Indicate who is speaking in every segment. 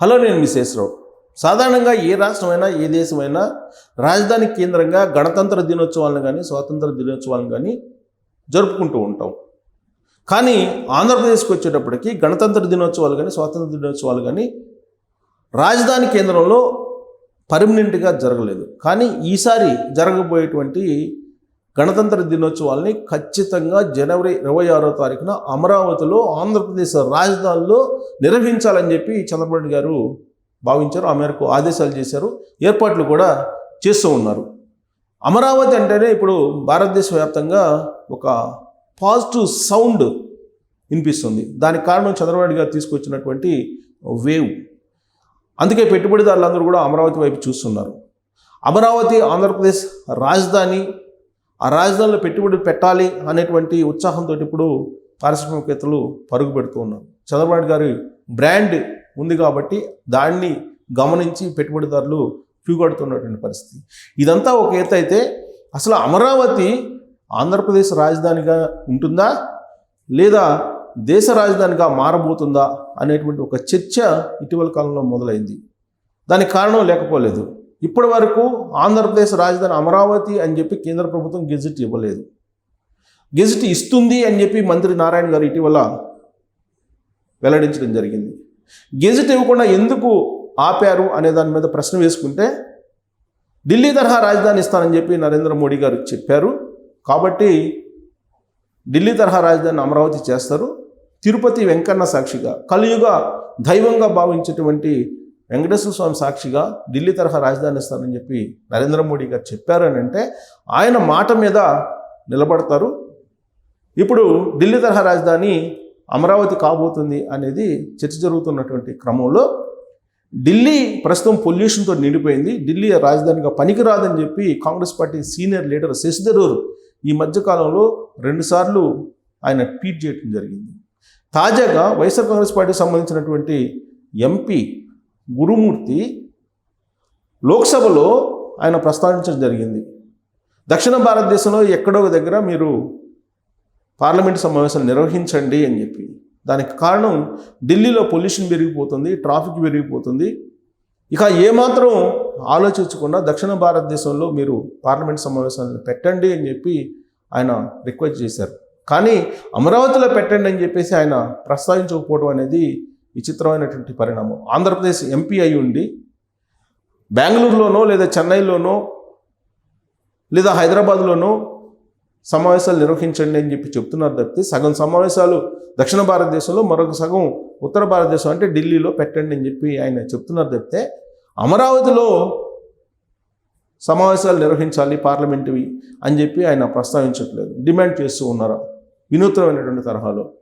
Speaker 1: Hello నేను మిసేశ్వరావు సాధారణంగా ఏ రాష్ట్రమైనా ఏ దేశమైనా రాజధాని కేంద్రంగా గణతంత్ర దినోత్సవాలను కానీ స్వాతంత్ర దినోత్సవాలను కానీ జరుపుకుంటూ ఉంటాం. కానీ ఆంధ్రప్రదేశ్కి వచ్చేటప్పటికి గణతంత్ర దినోత్సవాలు కానీ స్వాతంత్ర దినోత్సవాలు కానీ రాజధాని కేంద్రంలో పర్మనెంట్గా జరగలేదు. కానీ ఈసారి జరగబోయేటువంటి గణతంత్ర దినోత్సవాల్ని ఖచ్చితంగా జనవరి ఇరవై ఆరో తారీఖున అమరావతిలో ఆంధ్రప్రదేశ్ రాజధానిలో నిర్వహించాలని చెప్పి చంద్రబాబు గారు భావించారు. ఆ మేరకు ఆదేశాలు చేశారు. ఏర్పాట్లు కూడా చేస్తూ ఉన్నారు. అమరావతి అంటేనే ఇప్పుడు భారతదేశ వ్యాప్తంగా ఒక పాజిటివ్ సౌండ్ వినిపిస్తుంది. దానికి కారణం చంద్రబాబు గారు తీసుకొచ్చినటువంటి వేవ్. అందుకే పెట్టుబడిదారులందరూ కూడా అమరావతి వైపు చూస్తున్నారు. అమరావతి ఆంధ్రప్రదేశ్ రాజధాని ఆ రాజధానిలో పెట్టుబడి పెట్టాలి అనేటువంటి ఉత్సాహంతో ఇప్పుడు పారిశ్రామికవేత్తలు పరుగు పెడుతూ ఉన్నారు. చంద్రబాబు గారి బ్రాండ్ ఉంది కాబట్టి దాన్ని గమనించి పెట్టుబడిదారులు క్యూగడుతున్నటువంటి పరిస్థితి. ఇదంతా ఒక ఎత్తు అయితే అసలు అమరావతి ఆంధ్రప్రదేశ్ రాజధానిగా ఉంటుందా? లేదా దేశ రాజధానిగా మారబోతుందా? అనేటువంటి ఒక చర్చ ఇటీవల కాలంలో మొదలైంది. దానికి కారణం లేకపోలేదు. ఇప్పటి వరకు ఆంధ్రప్రదేశ్ రాజధాని అమరావతి అని చెప్పి కేంద్ర ప్రభుత్వం గెజిట్ ఇవ్వలేదు. గెజిట్ ఇస్తుంది అని చెప్పి మంత్రి నారాయణ గారు ఇటీవల వెల్లడించడం జరిగింది. గెజిట్ ఇవ్వకుండా ఎందుకు ఆపారు అనే దాని మీద ప్రశ్న వేసుకుంటే ఢిల్లీ తరహా రాజధాని ఇస్తానని చెప్పి నరేంద్ర మోడీ గారు చెప్పారు. కాబట్టి ఢిల్లీ తరహా రాజధాని అమరావతి చేస్తారు. తిరుపతి వెంకన్న సాక్షిగా కలియుగ దైవంగా భావించేటువంటి వెంకటేశ్వర స్వామి సాక్షిగా ఢిల్లీ తరహా రాజధాని ఇస్తానని చెప్పి నరేంద్ర మోడీ గారు చెప్పారని అంటే ఆయన మాట మీద నిలబడతారు. ఇప్పుడు ఢిల్లీ తరహా రాజధాని అమరావతి కాబోతుంది అనేది చర్చ జరుగుతున్నటువంటి క్రమంలో ఢిల్లీ ప్రస్తుతం పొల్యూషన్తో నిండిపోయింది. ఢిల్లీ రాజధానిగా పనికిరాదని చెప్పి Congress party senior leader Shashi Tharoor ఈ మధ్యకాలంలో రెండుసార్లు ఆయన ట్వీట్ చేయడం జరిగింది. తాజాగా వైఎస్ఆర్ కాంగ్రెస్ పార్టీకి సంబంధించినటువంటి ఎంపీ గురుమూర్తి లోక్సభలో ఆయన ప్రస్తావించడం జరిగింది. దక్షిణ భారతదేశంలో ఎక్కడో ఒక దగ్గర మీరు పార్లమెంట్ సమావేశాలు నిర్వహించండి అని చెప్పి. దానికి కారణం ఢిల్లీలో పొల్యూషన్ పెరిగిపోతుంది ట్రాఫిక్ పెరిగిపోతుంది. ఇక ఏమాత్రం ఆలోచించకుండా దక్షిణ భారతదేశంలో మీరు పార్లమెంట్ సమావేశాలను పెట్టండి అని చెప్పి ఆయన రిక్వెస్ట్ చేశారు. కానీ అమరావతిలో పెట్టండి అని చెప్పేసి ఆయన ప్రస్తావించకపోవడం అనేది విచిత్రమైనటువంటి పరిణామం. ఆంధ్రప్రదేశ్ ఎంపీ అయి ఉండి బెంగళూరులోనో లేదా చెన్నైలోనో లేదా హైదరాబాద్లోనో సమావేశాలు నిర్వహించండి అని చెప్పి చెప్తున్నారు తప్పితే సగం సమావేశాలు దక్షిణ భారతదేశంలో మరొక సగం ఉత్తర భారతదేశం అంటే ఢిల్లీలో పెట్టండి అని చెప్పి ఆయన చెప్తున్నారు తప్పితే అమరావతిలో సమావేశాలు నిర్వహించాలి పార్లమెంటువి అని చెప్పి ఆయన ప్రస్తావించట్లేదు. డిమాండ్ చేస్తూ ఉన్నారు? వినూత్నమైనటువంటి తరహాలో.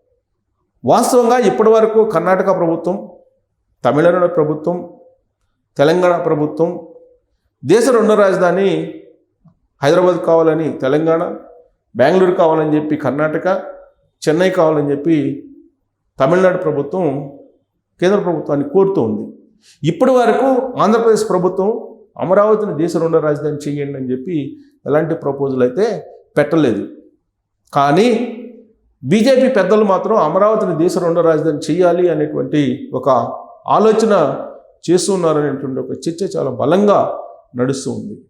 Speaker 1: వాస్తవంగా ఇప్పటి వరకు కర్ణాటక ప్రభుత్వం తమిళనాడు ప్రభుత్వం తెలంగాణ ప్రభుత్వం దేశ రెండో రాజధాని హైదరాబాద్ కావాలని తెలంగాణ బెంగళూరు కావాలని చెప్పి కర్ణాటక చెన్నై కావాలని చెప్పి తమిళనాడు ప్రభుత్వం కేంద్ర ప్రభుత్వాన్ని కోరుతూ ఉంది. ఇప్పటి వరకు ఆంధ్రప్రదేశ్ ప్రభుత్వం అమరావతిని దేశ రెండో రాజధాని చేయండి అని చెప్పి ఎలాంటి ప్రపోజల్ అయితే పెట్టలేదు. కానీ బీజేపీ పెద్దలు మాత్రం అమరావతిని దేశ రెండో రాజధాని చేయాలి అనేటువంటి ఒక ఆలోచన చేస్తున్నారు అనేటువంటి ఒక చర్చ చాలా బలంగా నడుస్తూ ఉంది.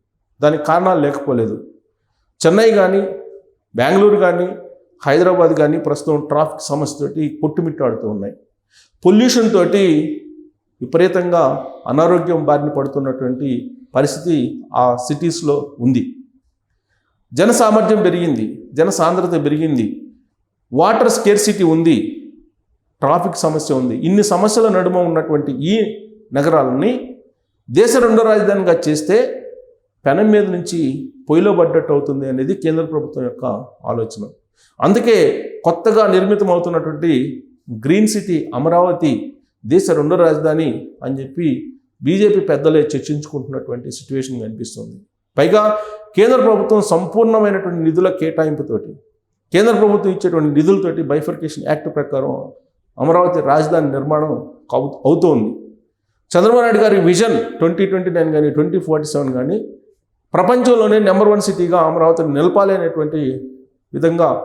Speaker 1: దానికి కారణాలు లేకపోలేదు. చెన్నై కానీ బెంగళూరు కానీ హైదరాబాద్ కానీ ప్రస్తుతం ట్రాఫిక్ సమస్యతోటి కొట్టుమిట్టాడుతూ ఉన్నాయి. పొల్యూషన్ తోటి విపరీతంగా అనారోగ్యం బారిన పడుతున్నటువంటి పరిస్థితి ఆ సిటీస్లో ఉంది. జన సామర్థ్యం పెరిగింది. జన సాంద్రత పెరిగింది. వాటర్ స్కేర్సిటీ ఉంది ట్రాఫిక్ సమస్య ఉంది. ఇన్ని సమస్యల నడుమ ఉన్నటువంటి ఈ నగరాలని దేశ రెండో రాజధానిగా చేస్తే పెనం మీద నుంచి పొయ్యిలో పడ్డట్టు అవుతుంది అనేది కేంద్ర ప్రభుత్వం యొక్క ఆలోచన. అందుకే కొత్తగా నిర్మితం అవుతున్నటువంటి గ్రీన్ సిటీ అమరావతి దేశ రెండో రాజధాని అని చెప్పి బీజేపీ పెద్దలే చర్చించుకుంటున్నటువంటి సిచ్యువేషన్ కనిపిస్తుంది. పైగా కేంద్ర ప్రభుత్వం సంపూర్ణమైనటువంటి నిధుల కేటాయింపుతోటి కేంద్ర ప్రభుత్వం ఇచ్చేటువంటి నిధులతోటి బైఫర్కేషన్ యాక్ట్ ప్రకారం అమరావతి రాజధాని నిర్మాణం అవు అవుతోంది. చంద్రబాబు నాయుడు గారి విజన్ ట్వంటీ ట్వంటీ నైన్ కానీ ట్వంటీ ఫార్టీ సెవెన్ కానీ ప్రపంచంలోనే నెంబర్ వన్ సిటీగా అమరావతిని నిలపాలి అనేటువంటి విధంగా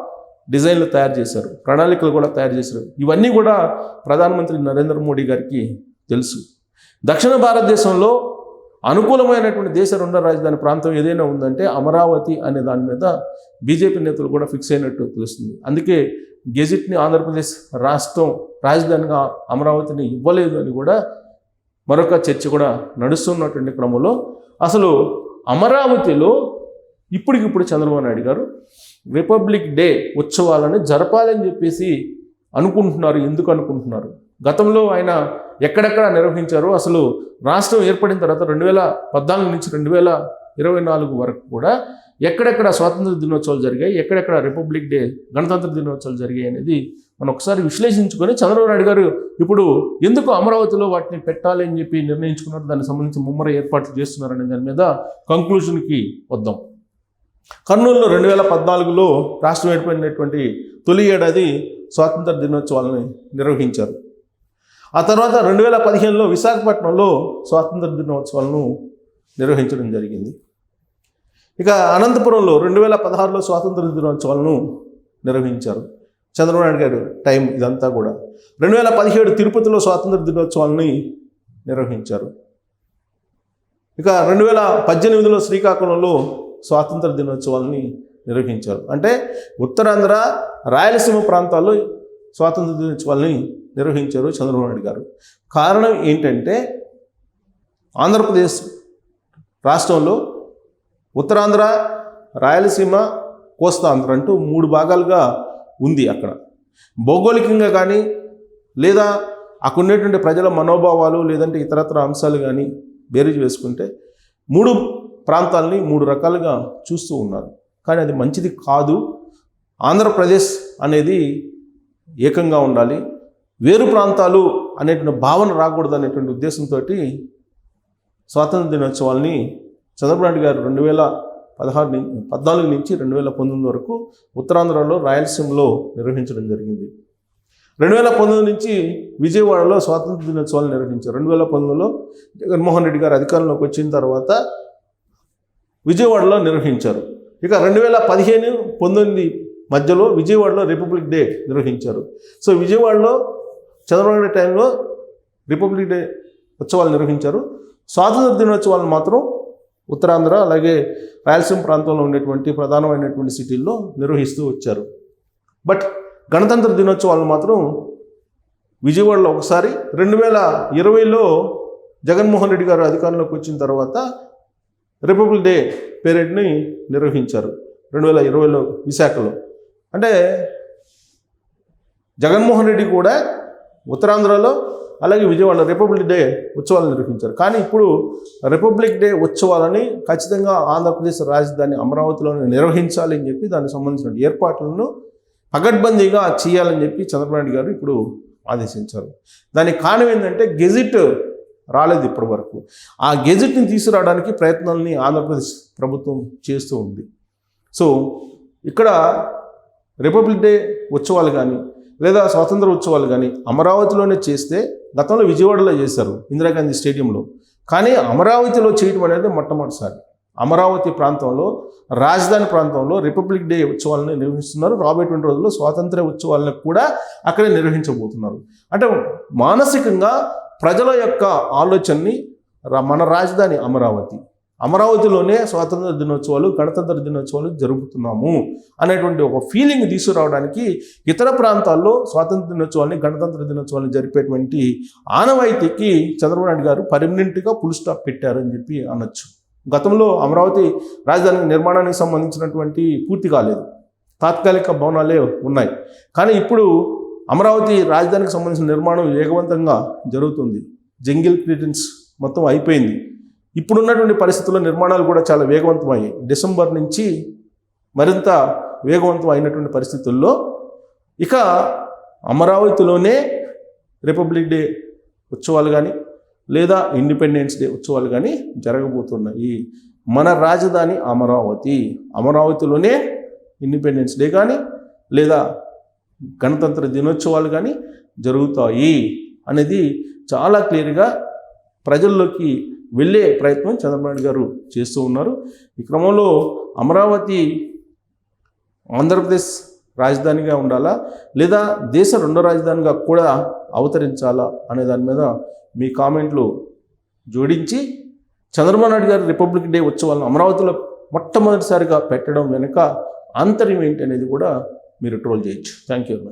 Speaker 1: డిజైన్లు తయారు చేశారు. ప్రణాళికలు కూడా తయారు చేశారు. ఇవన్నీ కూడా ప్రధానమంత్రి నరేంద్ర మోడీ గారికి తెలుసు. దక్షిణ భారతదేశంలో అనుకూలమైనటువంటి దేశ రెండో రాజధాని ప్రాంతం ఏదైనా ఉందంటే అమరావతి అనే దాని మీద బీజేపీ నేతలు కూడా ఫిక్స్ అయినట్టు తెలుస్తుంది. అందుకే గెజిట్ని ఆంధ్రప్రదేశ్ రాష్ట్రం రాజధానిగా అమరావతిని ఇవ్వలేదు అని కూడా మరొక చర్చ కూడా నడుస్తున్నటువంటి క్రమంలో అసలు అమరావతిలో ఇప్పటికిప్పుడు చంద్రబాబు నాయుడు గారు రిపబ్లిక్ డే ఉత్సవాలను జరపాలని చెప్పేసి అనుకుంటున్నారు ఎందుకు అనుకుంటున్నారు? గతంలో ఆయన ఎక్కడెక్కడ నిర్వహించారు అసలు రాష్ట్రం ఏర్పడిన తర్వాత రెండు వేల పద్నాలుగు నుంచి రెండు వేల ఇరవై నాలుగు వరకు కూడా ఎక్కడెక్కడ స్వాతంత్ర దినోత్సవాలు జరిగాయి ఎక్కడెక్కడ రిపబ్లిక్ డే గణతంత్ర దినోత్సవాలు జరిగాయి అనేది మనం ఒకసారి విశ్లేషించుకొని చంద్రబాబు నాయుడు గారు ఇప్పుడు ఎందుకు అమరావతిలో వాటిని పెట్టాలి అని చెప్పి నిర్ణయించుకున్నారు దానికి సంబంధించి ముమ్మర ఏర్పాట్లు చేస్తున్నారనే దాని మీద కంక్లూషన్కి వద్దాం. కర్నూలులో రెండు వేల పద్నాలుగులో రాష్ట్రం ఏర్పడినటువంటి తొలి ఏడాది స్వాతంత్ర దినోత్సవాలను నిర్వహించారు. ఆ తర్వాత రెండు వేల పదిహేనులో విశాఖపట్నంలో స్వాతంత్ర దినోత్సవాలను నిర్వహించడం జరిగింది. ఇక అనంతపురంలో రెండు వేల పదహారులో స్వాతంత్ర దినోత్సవాలను నిర్వహించారు. చంద్రబాబు నాయుడు గారు టైం ఇదంతా కూడా. రెండు వేల పదిహేడు తిరుపతిలో స్వాతంత్ర దినోత్సవాలని నిర్వహించారు. ఇక రెండు వేల పద్దెనిమిదిలో శ్రీకాకుళంలో స్వాతంత్ర దినోత్సవాలని నిర్వహించారు. అంటే ఉత్తరాంధ్ర రాయలసీమ ప్రాంతాల్లో స్వాతంత్ర దినోత్సవాలని నిర్వహించారు చంద్రబాబు నాయుడు గారు. కారణం ఏంటంటే ఆంధ్రప్రదేశ్ రాష్ట్రంలో ఉత్తరాంధ్ర రాయలసీమ కోస్తాంధ్ర అంటూ మూడు భాగాలుగా ఉంది అక్కడ. భౌగోళికంగా కానీ లేదా అక్కడ ఉండేటువంటి ప్రజల మనోభావాలు లేదంటే ఇతరత్ర అంశాలు కానీ బేరీజ్ వేసుకుంటే మూడు ప్రాంతాలని మూడు రకాలుగా చూస్తూ ఉన్నారు. కానీ అది మంచిది కాదు. ఆంధ్రప్రదేశ్ అనేది ఏకంగా ఉండాలి. వేరు ప్రాంతాలు అనేటువంటి భావన రాకూడదు అనేటువంటి ఉద్దేశంతో స్వాతంత్ర దినోత్సవాల్ని చంద్రబాబు నాయుడు గారు రెండు వేల పదహారు పద్నాలుగు నుంచి రెండు వేల పంతొమ్మిది వరకు ఉత్తరాంధ్రలో రాయలసీమలో నిర్వహించడం జరిగింది. రెండు వేల పంతొమ్మిది నుంచి విజయవాడలో స్వాతంత్ర దినోత్సవాలు నిర్వహించారు. రెండు వేల పంతొమ్మిదిలో జగన్మోహన్ రెడ్డి గారు అధికారంలోకి వచ్చిన తర్వాత విజయవాడలో నిర్వహించారు. ఇక రెండు వేల పదిహేను పంతొమ్మిది మధ్యలో విజయవాడలో రిపబ్లిక్ డే నిర్వహించారు. సో విజయవాడలో చంద్రబాబు నాయుడు టైంలో రిపబ్లిక్ డే ఉత్సవాలు నిర్వహించారు. స్వాతంత్ర దినోత్సవాలు మాత్రం ఉత్తరాంధ్ర అలాగే రాయలసీమ ప్రాంతంలో ఉండేటువంటి ప్రధానమైనటువంటి సిటీల్లో నిర్వహిస్తూ వచ్చారు. బట్ గణతంత్ర దినోత్సవాలు మాత్రం విజయవాడలో ఒకసారి రెండు వేల ఇరవైలో జగన్మోహన్ రెడ్డి గారు అధికారంలోకి వచ్చిన తర్వాత రిపబ్లిక్ డే పేరేడ్ని నిర్వహించారు రెండు వేల ఇరవైలో విశాఖలో. అంటే జగన్మోహన్ రెడ్డి కూడా ఉత్తరాంధ్రలో అలాగే విజయవాడలో రిపబ్లిక్ డే ఉత్సవాలు నిర్వహించారు. కానీ ఇప్పుడు రిపబ్లిక్ డే ఉత్సవాలని ఖచ్చితంగా ఆంధ్రప్రదేశ్ రాజధాని అమరావతిలోనే నిర్వహించాలి అని చెప్పి దానికి సంబంధించిన ఏర్పాట్లను పగడ్బందీగా చేయాలని చెప్పి చంద్రబాబు నాయుడు గారు ఇప్పుడు ఆదేశించారు. దానికి కారణం ఏంటంటే గెజిట్ రాలేదు ఇప్పటి వరకు ఆ గెజిట్ని తీసుకురావడానికి ప్రయత్నాలని ఆంధ్రప్రదేశ్ ప్రభుత్వం చేస్తూ ఉంది. సో ఇక్కడ రిపబ్లిక్ డే ఉత్సవాలు కానీ లేదా స్వాతంత్ర ఉత్సవాలు కానీ అమరావతిలోనే చేస్తే గతంలో విజయవాడలో చేశారు ఇందిరాగాంధీ స్టేడియంలో. కానీ అమరావతిలో చేయటం అనేది మొట్టమొదటిసారి. అమరావతి ప్రాంతంలో రాజధాని ప్రాంతంలో రిపబ్లిక్ డే ఉత్సవాలను నిర్వహిస్తున్నారు. రాబోయేటువంటి రోజుల్లో స్వాతంత్ర ఉత్సవాలను కూడా అక్కడే నిర్వహించబోతున్నారు. అంటే మానసికంగా ప్రజల యొక్క ఆలోచనని మన రాజధాని అమరావతి. అమరావతిలోనే స్వాతంత్ర దినోత్సవాలు గణతంత్ర దినోత్సవాలు జరుపుతున్నాము అనేటువంటి ఒక ఫీలింగ్ తీసుకురావడానికి ఇతర ప్రాంతాల్లో స్వాతంత్ర దినోత్సవాన్ని గణతంత్ర దినోత్సవాన్ని జరిపేటువంటి ఆనవాయితీకి చంద్రబాబు నాయుడు గారు పర్మనెంట్గా ఫుల్ స్టాప్ పెట్టారని చెప్పి అనొచ్చు. గతంలో అమరావతి రాజధాని నిర్మాణానికి సంబంధించినటువంటి పూర్తి కాలేదు. తాత్కాలిక భవనాలే ఉన్నాయి. కానీ ఇప్పుడు అమరావతి రాజధానికి సంబంధించిన నిర్మాణం వేగవంతంగా జరుగుతుంది. జంగిల్ క్రిటన్స్ మొత్తం అయిపోయింది. ఇప్పుడున్నటువంటి పరిస్థితుల్లో నిర్మాణాలు కూడా చాలా వేగవంతమయ్యాయి. డిసెంబర్ నుంచి మరింత వేగవంతం అయినటువంటి పరిస్థితుల్లో ఇక అమరావతిలోనే రిపబ్లిక్ డే ఉత్సవాలు కానీ లేదా ఇండిపెండెన్స్ డే ఉత్సవాలు కానీ జరగబోతున్నాయి మన రాజధాని అమరావతి. అమరావతిలోనే ఇండిపెండెన్స్ డే కానీ లేదా గణతంత్ర దినోత్సవాలు కానీ జరుగుతాయి అనేది చాలా క్లియర్గా ప్రజల్లోకి వెళ్ళే ప్రయత్నం చంద్రబాబు గారు చేస్తూ ఉన్నారు. ఈ క్రమంలో అమరావతి ఆంధ్రప్రదేశ్ రాజధానిగా ఉండాలా? లేదా దేశ రెండో రాజధానిగా కూడా అవతరించాలా? అనే దాని మీద మీ కామెంట్లు జోడించి చంద్రబాబు నాయుడు గారు రిపబ్లిక్ డే ఉత్సవాలను అమరావతిలో మొట్టమొదటిసారిగా పెట్టడం వెనుక ఆంతర్యం ఏంటి అనేది కూడా మీరు ట్రోల్ చేయొచ్చు. Thank you very much